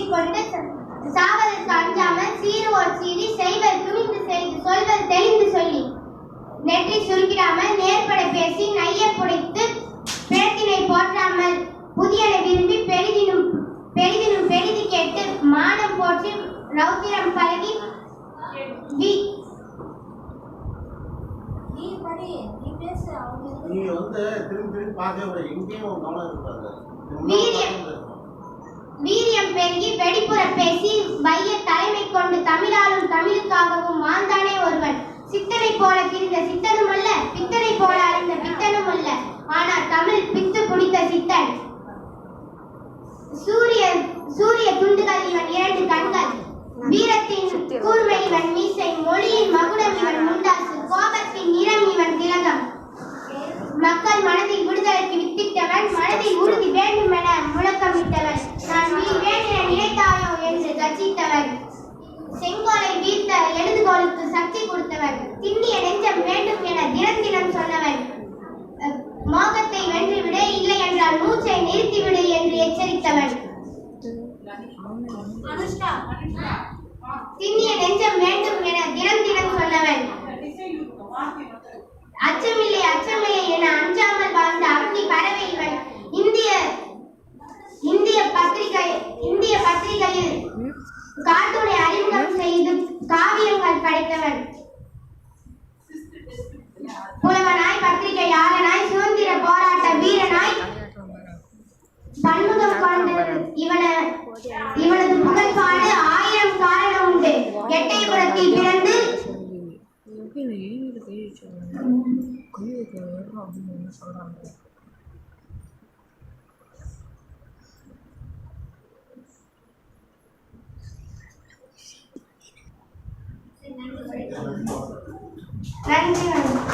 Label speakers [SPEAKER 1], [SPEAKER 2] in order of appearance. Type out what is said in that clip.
[SPEAKER 1] பேசிக்கொண்டு சாவதற்கு அஞ்சாமல் சீருவோர் சீறி செய்வது துணிந்து செய்து சொல்வது தெளிந்து சொல்லி நெற்றி சுருக்கிடாமல் நேர்பட பேசி நைய புடைத்து பிறத்தினை போற்றாமல் புதியன விரும்பி பெரிதினும் பெரிதினும் பெரிதி கேட்டு மானம் போற்றி ரௌத்திரம் பழகி வி-
[SPEAKER 2] நீ படி நீ பேசு அவங்க
[SPEAKER 3] நீ வந்து திரும்பி திரும்பி பார்க்கவே கூடாது. எங்கேயும் கவனம் இருக்காது.
[SPEAKER 1] வெடிப்புற பேசி வைய தலைமை கொண்டு தமிழாலும் தமிழுக்காகவும் வாழ்ந்தானே ஒருவன். சித்தனை போல திரிந்த சித்தனும் அல்ல பித்தனை போல அறிந்த பித்தனும் அல்ல. ஆனால் தமிழ் பித்து பிடித்த சித்தன். சூரிய சூரிய துண்டுகள் இவன் இரண்டு கண்கள் வீரத்தை செங்கோலை வீழ்த்த எழுதுகோலுக்கு சக்தி கொடுத்தவன். திண்ணிய நெஞ்சம் வேண்டும் என தினம் தினம் சொன்னவன் மோகத்தை வென்றுவிடு இல்லை என்றால் மூச்சை நிறுத்திவிடு என்று எச்சரித்தவன். திண்ணிய நெஞ்சம் வேண்டும் என தினம் தினம் சொன்னவன். அச்சமில்லை அச்சமில்லை என அஞ்சாமல் வாழ்ந்த அக்னி பறவை இவன். இந்திய இந்திய பத்திரிகை இந்திய பத்திரிகையில் கார்ட்டூனை
[SPEAKER 4] சொல்கிறாங்க
[SPEAKER 1] நன்றி நன்றி.